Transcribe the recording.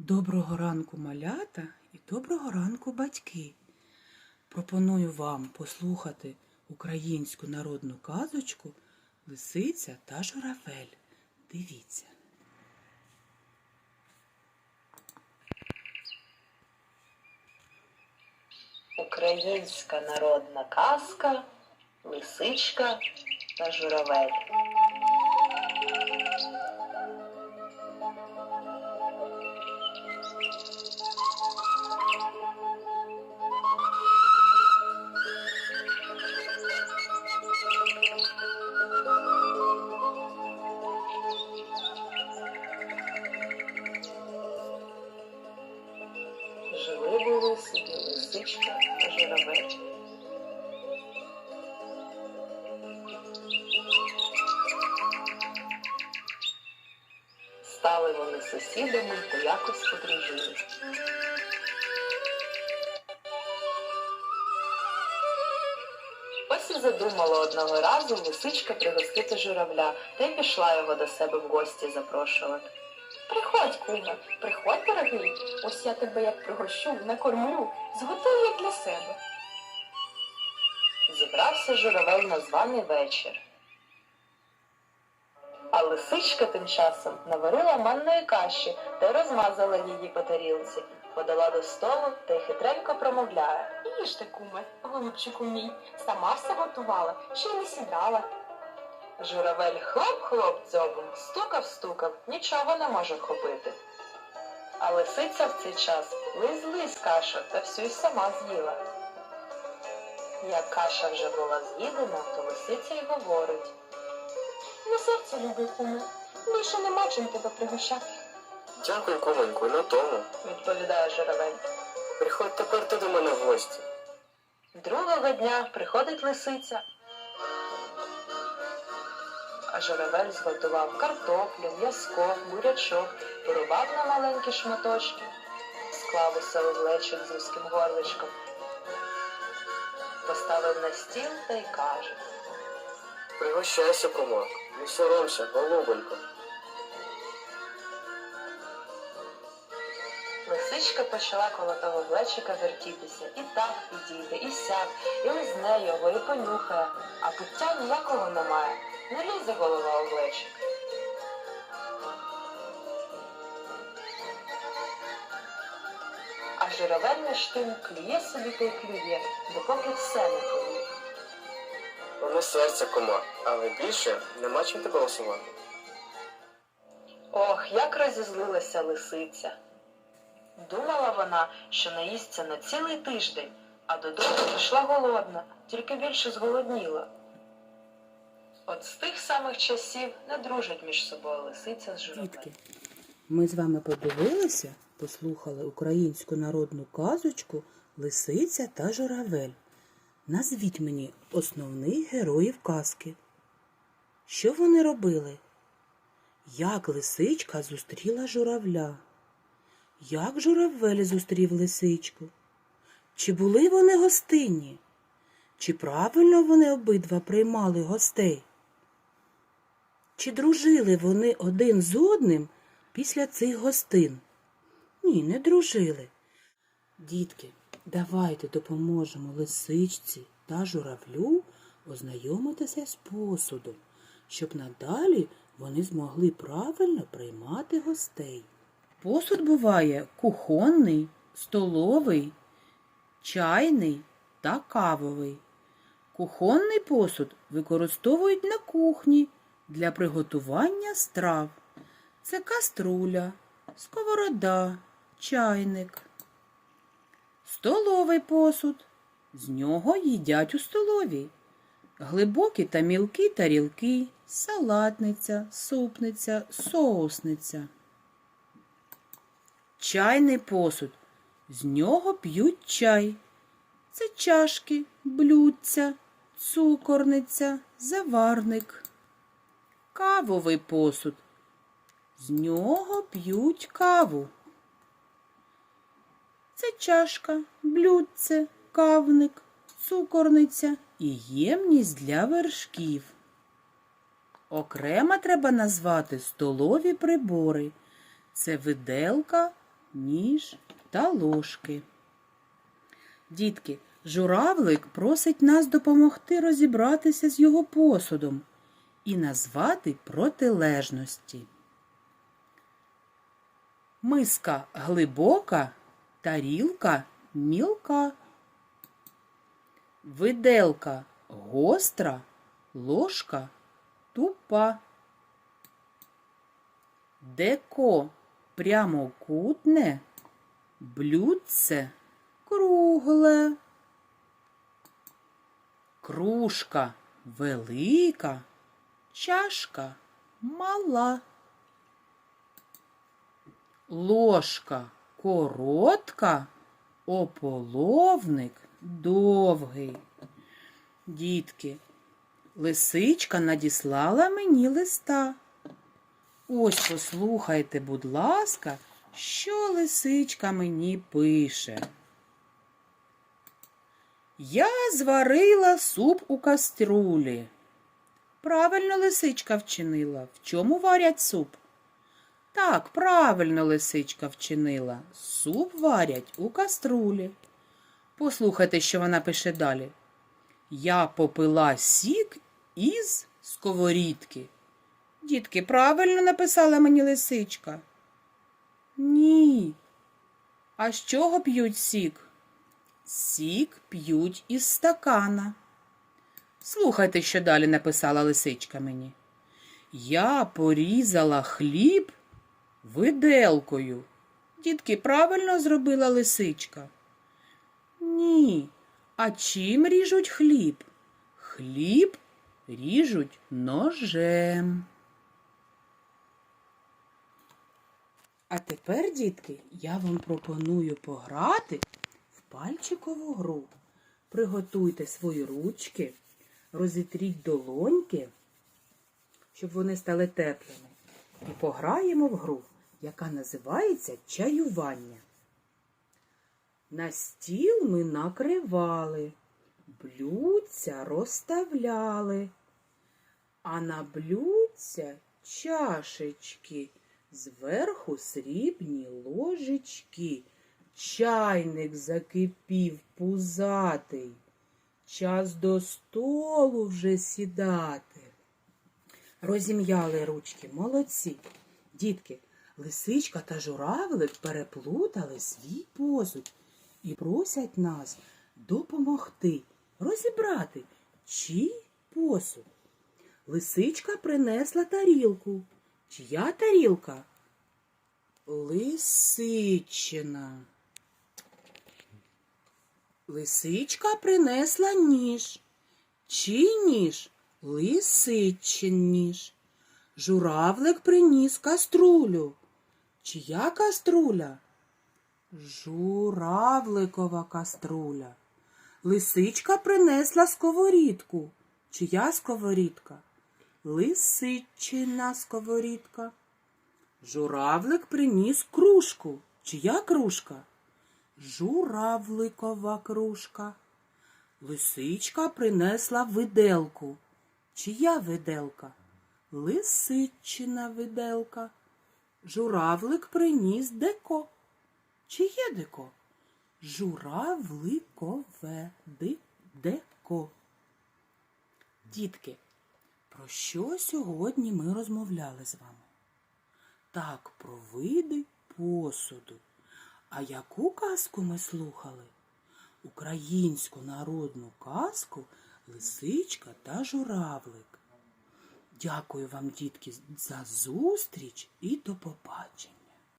Доброго ранку, малята і доброго ранку, батьки. Пропоную вам послухати українську народну казочку Лисиця та журавель. Дивіться. Українська народна казка Лисичка та журавель. Стали вони сусідами якось подружились. Ось і задумала одного разу лисичка пригостити журавля, та й пішла його до себе в гості запрошувати. Приходь, куме, приходь, дорогий. Ось я тебе як пригощу, накормлю, зготую як для себе. Зібрався журавель на званий вечір. Лисичка тим часом наварила манної каші та розмазала її по тарілці, подала до столу та й хитренько промовляє. Їжте, куме, голубчику мій, сама все готувала, ще й не сідала. Журавель хлоп-хлоп дзьобом, стукав-стукав, нічого не може вхопити. А лисиця в цей час лизь-лизь кашу та всю й сама з'їла. Як каша вже була з'їдена, то лисиця й говорить. На серце любий, куме, більше нема чим тебе пригощати. Дякую, куменьку, на тому. відповідає журавель. Приходь тепер ти до мене в гості. Другого дня приходить лисиця. А журавель зготував картоплю, м'язко, бурячок, порубав на маленькі шматочки, склав усе у глечик з вузьким горличком, поставив на стіл та й каже. Пригощайся, кума. Не соромся, голубонько. Лисичка почала коло того глечика вертітися, і так підійде, і сяк, і лизне його, і понюхає, а пуття ніякого немає, не лізе голова у глечик. А журавель тим клює собі та й клює, допоки все не клює. Воно серце, кума, але більше нема чим тебе осувати. Ох, як розізлилася лисиця. Думала вона, що наїсться на цілий тиждень, а додому прийшла голодна, тільки більше зголодніла. От з тих самих часів не дружать між собою лисиця з журавлем. Дітки, ми з вами подивилися, послухали українську народну казочку Лисиця та журавель. Назвіть мені основних героїв казки. Що вони робили? Як лисичка зустріла журавля? Як журавель зустрів лисичку? Чи були вони гостинні? Чи правильно вони обидва приймали гостей? Чи дружили вони один з одним після цих гостин? Ні, не дружили. Дітки, давайте допоможемо лисичці та журавлю ознайомитися з посудом, щоб надалі вони змогли правильно приймати гостей. Посуд буває кухонний, столовий, чайний та кавовий. Кухонний посуд використовують на кухні для приготування страв. Це каструля, сковорода, чайник. Столовий посуд. З нього їдять у столовій. Глибокі та мілкі тарілки, салатниця, супниця, соусниця. Чайний посуд. З нього п'ють чай. Це чашки, блюдця, цукорниця, заварник. Кавовий посуд. З нього п'ють каву. Це чашка, блюдце, кавник, цукорниця і ємність для вершків. Окремо треба назвати столові прибори. Це виделка, ніж та ложки. Дітки, журавлик просить нас допомогти розібратися з його посудом і назвати протилежності. Миска глибока, тарілка мілка. Виделка гостра, ложка тупа. Деко прямокутне, блюдце кругле. Кружка велика, чашка мала. Ложка коротка, ополовник довгий. Дітки, лисичка надіслала мені листа. Ось послухайте, будь ласка, що лисичка мені пише. Я зварила суп у каструлі. Правильно лисичка вчинила. В чому варять суп? Так, правильно лисичка вчинила. Суп варять у каструлі. Послухайте, що вона пише далі. Я попила сік із сковорідки. Дітки, правильно написала мені лисичка? Ні. А з чого п'ють сік? Сік п'ють із стакана. Слухайте, що далі написала лисичка мені. Я порізала хліб виделкою. Дітки, правильно зробила лисичка? Ні. А чим ріжуть хліб? Хліб ріжуть ножем. А тепер, дітки, я вам пропоную пограти в пальчикову гру. Приготуйте свої ручки, розітріть долоньки, щоб вони стали теплими. І пограємо в гру, яка називається чаювання. На стіл ми накривали, блюдця розставляли, а на блюдця чашечки, зверху срібні ложечки. Чайник закипів пузатий, час до столу вже сідати. Розім'яли ручки, молодці. Дітки, лисичка та журавлик переплутали свій посуд і просять нас допомогти розібрати, чий посуд. Лисичка принесла тарілку. Чия тарілка? Лисичина. Лисичка принесла ніж. Чий ніж? Лисичин ніж. Журавлик приніс каструлю. Чия каструля? Журавликова каструля. Лисичка принесла сковорідку. Чия сковорідка? Лисичина сковорідка. Журавлик приніс кружку. Чия кружка? Журавликова кружка. Лисичка принесла виделку. Чия виделка? Лисичина виделка. Журавлик приніс деко. Чиє деко? Журавликове деко. Дітки, про що сьогодні ми розмовляли з вами? Так, про види посуду. А яку казку ми слухали? Українську народну казку Лисичка та журавлик. Дякую вам, дітки, за зустріч і до побачення.